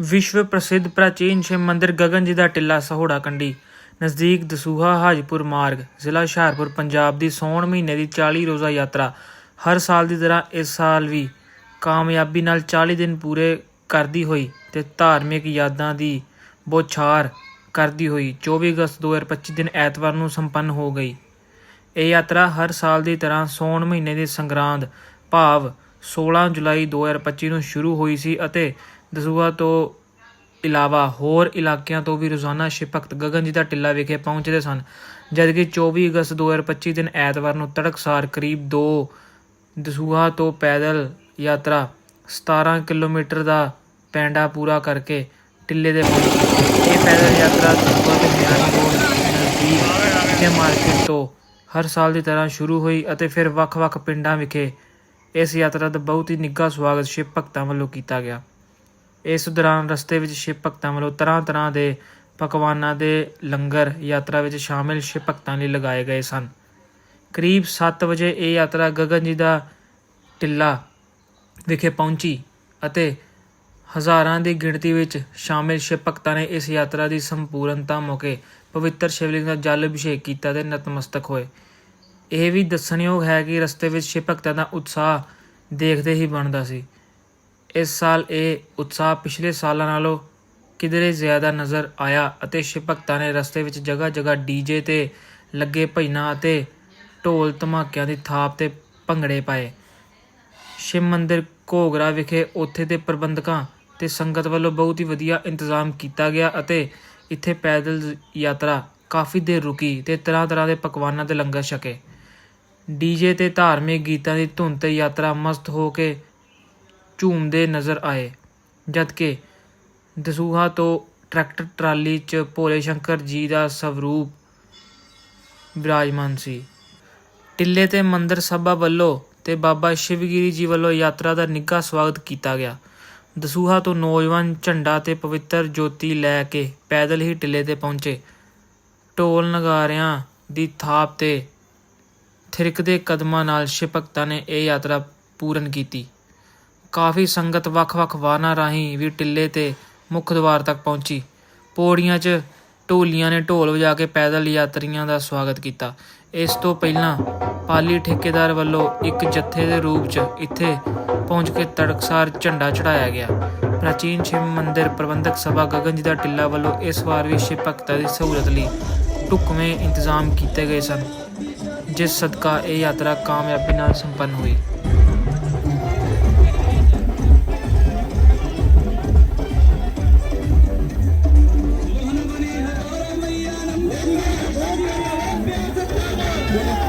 ਵਿਸ਼ਵ ਪ੍ਰਸਿੱਧ ਪ੍ਰਾਚੀਨ ਸ਼ਿਵ ਮੰਦਿਰ ਗਗਨ ਜੀ ਦਾ ਟਿੱਲਾ ਸਹੋੜਾ ਕੰਡੀ ਨਜ਼ਦੀਕ ਦਸੂਹਾ ਹਾਜਪੁਰ ਮਾਰਗ, ਜ਼ਿਲ੍ਹਾ ਹੁਸ਼ਿਆਰਪੁਰ, ਪੰਜਾਬ ਦੀ ਸੌਣ ਮਹੀਨੇ ਦੀ 40 ਰੋਜ਼ਾ ਯਾਤਰਾ। ਹਰ ਸਾਲ ਦੀ ਤਰ੍ਹਾਂ ਇਸ ਸਾਲ ਵੀ ਕਾਮਯਾਬੀ ਨਾਲ 40 ਦਿਨ ਪੂਰੇ ਕਰਦੀ ਹੋਈ ਤੇ ਧਾਰਮਿਕ ਯਾਦਾਂ ਦੀ ਬੋਛਾਰ ਕਰਦੀ ਹੋਈ 24 ਅਗਸਤ 2025 ਦਿਨ ਐਤਵਾਰ ਨੂੰ ਸੰਪੰਨ ਹੋ ਗਈ। ਇਹ ਯਾਤਰਾ ਹਰ ਸਾਲ ਦੀ ਤਰ੍ਹਾਂ ਸੌਣ ਮਹੀਨੇ ਦੀ ਸੰਗਰਾਂਦ ਭਾਵ 16 ਜੁਲਾਈ 2025 ਨੂੰ ਸ਼ੁਰੂ ਹੋਈ ਸੀ ਅਤੇ ਦਸੂਹਾ ਤੋਂ ਇਲਾਵਾ ਹੋਰ ਇਲਾਕਿਆਂ ਤੋਂ ਵੀ ਰੋਜ਼ਾਨਾ ਸ਼ਿਵ ਭਗਤ ਗਗਨ ਜੀ ਦਾ ਟਿੱਲਾ ਵਿਖੇ ਪਹੁੰਚਦੇ ਸਨ, ਜਦਕਿ 24 ਅਗਸਤ 2025 ਦਿਨ ਐਤਵਾਰ ਨੂੰ ਤੜਕਸਾਰ ਕਰੀਬ 2 ਦਸੂਹਾ ਤੋਂ ਪੈਦਲ ਯਾਤਰਾ 17 ਕਿਲੋਮੀਟਰ ਦਾ ਪੈਂਡਾ ਪੂਰਾ ਕਰਕੇ ਟਿੱਲੇ ਦੇ ਪਹੁੰਚੀ ਇਹ ਪੈਦਲ ਯਾਤਰਾ ਦਸੂਹਾ ਤੇ ਮਿਆਣੀ ਰੋਡ ਨਜ਼ਦੀਕ ਦੇ ਮਾਰਕੀਟ ਤੋਂ ਹਰ ਸਾਲ ਦੀ ਤਰ੍ਹਾਂ ਸ਼ੁਰੂ ਹੋਈ ਅਤੇ ਫਿਰ ਵੱਖ-ਵੱਖ ਪਿੰਡਾਂ ਵਿਖੇ ਇਸ ਯਾਤਰਾ ਦਾ ਬਹੁਤ ਹੀ ਨਿੱਘਾ ਸਵਾਗਤ ਸ਼ਿਵ ਭਗਤਾਂ ਵੱਲੋਂ ਕੀਤਾ ਗਿਆ। ਇਸ ਦੌਰਾਨ ਰਸਤੇ ਵਿੱਚ ਸ਼ਿਵ ਭਗਤਾਂ ਵੱਲੋਂ ਤਰ੍ਹਾਂ-ਤਰ੍ਹਾਂ ਦੇ ਪਕਵਾਨਾਂ ਦੇ ਲੰਗਰ ਯਾਤਰਾ ਵਿੱਚ ਸ਼ਾਮਿਲ ਸ਼ਿਵ ਭਗਤਾਂ ਲਈ ਲਗਾਏ ਗਏ ਸਨ। ਕਰੀਬ 7 ਵਜੇ ਇਹ ਯਾਤਰਾ ਗਗਨ ਜੀ ਦਾ ਟਿੱਲਾ ਵਿਖੇ ਪਹੁੰਚੀ ਅਤੇ ਹਜ਼ਾਰਾਂ ਦੀ ਗਿਣਤੀ ਵਿੱਚ ਸ਼ਾਮਿਲ ਸ਼ਿਵ ਭਗਤਾਂ ਨੇ ਇਸ ਯਾਤਰਾ ਦੀ ਸੰਪੂਰਨਤਾ ਮੌਕੇ ਪਵਿੱਤਰ ਸ਼ਿਵਲਿੰਗ ਦਾ ਜਲ ਅਭਿਸ਼ੇਕ ਕੀਤਾ ਤੇ ਨਤਮਸਤਕ ਹੋਏ। ਇਹ ਵੀ ਦੱਸਣਯੋਗ ਹੈ ਕਿ ਰਸਤੇ ਵਿੱਚ ਸ਼ਿਵ ਭਗਤਾਂ ਦਾ ਉਤਸ਼ਾਹ ਦੇਖਦੇ ਹੀ ਬਣਦਾ ਸੀ। ਇਸ ਸਾਲ ਇਹ ਉਤਸ਼ਾਹ ਪਿਛਲੇ ਸਾਲਾਂ ਨਾਲੋਂ ਕਿਧਰੇ ਜ਼ਿਆਦਾ ਨਜ਼ਰ ਆਇਆ ਅਤੇ ਸ਼ਿਵ ਭਗਤਾਂ ਨੇ ਰਸਤੇ ਵਿੱਚ ਜਗ੍ਹਾ ਜਗ੍ਹਾ ਡੀਜੇ ਤੇ ਲੱਗੇ ਭਜਨਾਂ ਅਤੇ ਢੋਲ ਧਮਾਕਿਆਂ ਦੀ ਥਾਪ ਤੇ ਭੰਗੜੇ ਪਾਏ। ਸ਼ਿਵ ਮੰਦਿਰ ਘੋਗਰਾ ਵਿਖੇ ਉੱਥੇ ਦੇ ਪ੍ਰਬੰਧਕਾਂ ਤੇ ਸੰਗਤ ਵੱਲੋਂ ਬਹੁਤ ਹੀ ਵਧੀਆ ਇੰਤਜ਼ਾਮ ਕੀਤਾ ਗਿਆ ਅਤੇ ਇੱਥੇ ਪੈਦਲ ਯਾਤਰਾ ਕਾਫੀ ਦੇਰ ਰੁਕੀ ਤੇ ਤਰ੍ਹਾਂ ਤਰ੍ਹਾਂ ਦੇ ਪਕਵਾਨਾਂ ਦੇ ਲੰਗਰ ਛਕੇ। ਡੀਜੇ ਤੇ ਧਾਰਮਿਕ ਗੀਤਾਂ ਦੀ ਧੁਨ ਤੇ ਯਾਤਰਾ ਮਸਤ ਹੋ ਕੇ ਝੂਮਦੇ ਨਜ਼ਰ ਆਏ, ਜਦਕਿ ਦਸੂਹਾ ਤੋਂ ਟਰੈਕਟਰ ਟਰਾਲੀ 'ਚ ਭੋਲੇ ਸ਼ੰਕਰ ਜੀ ਦਾ ਸਵਰੂਪ ਵਿਰਾਜਮਾਨ ਸੀ। ਟਿੱਲੇ ਤੇ ਮੰਦਰ ਸਭਾ ਵੱਲੋਂ ਤੇ ਬਾਬਾ ਸ਼ਿਵਗਿਰੀ ਜੀ ਵੱਲੋਂ ਯਾਤਰਾ ਦਾ ਨਿੱਘਾ ਸਵਾਗਤ ਕੀਤਾ ਗਿਆ। ਦਸੂਹਾ ਤੋਂ ਨੌਜਵਾਨ ਝੰਡਾ ਤੇ ਪਵਿੱਤਰ ਜੋਤੀ ਲੈ ਕੇ ਪੈਦਲ ਹੀ ਟਿੱਲੇ ਤੇ ਪਹੁੰਚੇ। ਢੋਲ ਨਗਾਰਿਆਂ ਦੀ ਥਾਪ ਤੇ ਥਿਰਕਦੇ ਕਦਮਾਂ ਨਾਲ ਸ਼ਿਵ ਭਗਤਾਂ ਨੇ ਇਹ ਯਾਤਰਾ ਪੂਰਨ ਕੀਤੀ। ਕਾਫੀ ਸੰਗਤ ਵੱਖ-ਵੱਖ ਵਾਹਨਾਂ ਰਾਹੀਂ ਵੀ ਟਿੱਲੇ ਤੇ ਮੁੱਖ ਦੁਆਰ ਤੱਕ ਪਹੁੰਚੀ। ਪੌੜੀਆਂ 'ਚ ਢੋਲੀਆਂ ਨੇ ਢੋਲ ਵਜਾ ਕੇ ਪੈਦਲ ਯਾਤਰੀਆਂ ਦਾ ਸਵਾਗਤ ਕੀਤਾ। ਇਸ ਤੋਂ ਪਹਿਲਾਂ ਪਾਲੀ ਠੇਕੇਦਾਰ ਵੱਲੋਂ ਇੱਕ ਜੱਥੇ ਦੇ ਰੂਪ 'ਚ ਇੱਥੇ ਪਹੁੰਚ ਕੇ ਤੜਕਸਾਰ ਝੰਡਾ ਚੜਾਇਆ ਗਿਆ। ਪ੍ਰਾਚੀਨ ਸ਼ਿਵ ਮੰਦਿਰ ਪ੍ਰਬੰਧਕ ਸਭਾ ਗਗਨ ਜੀ ਦਾ ਟਿੱਲਾ ਵੱਲੋਂ ਇਸ ਵਾਰ ਵੀ ਸ਼ਿਵ ਭਗਤਾਂ ਦੀ ਸਹੂਲਤ ਲਈ ਢੁਕਵੇਂ ਇੰਤਜ਼ਾਮ ਕੀਤੇ ਗਏ ਸਨ, ਜਿਸ ਸਦਕਾ ਇਹ ਯਾਤਰਾ ਕਾਮਯਾਬੀ ਨਾਲ ਸੰਪੰਨ ਹੋਈ। Yeah.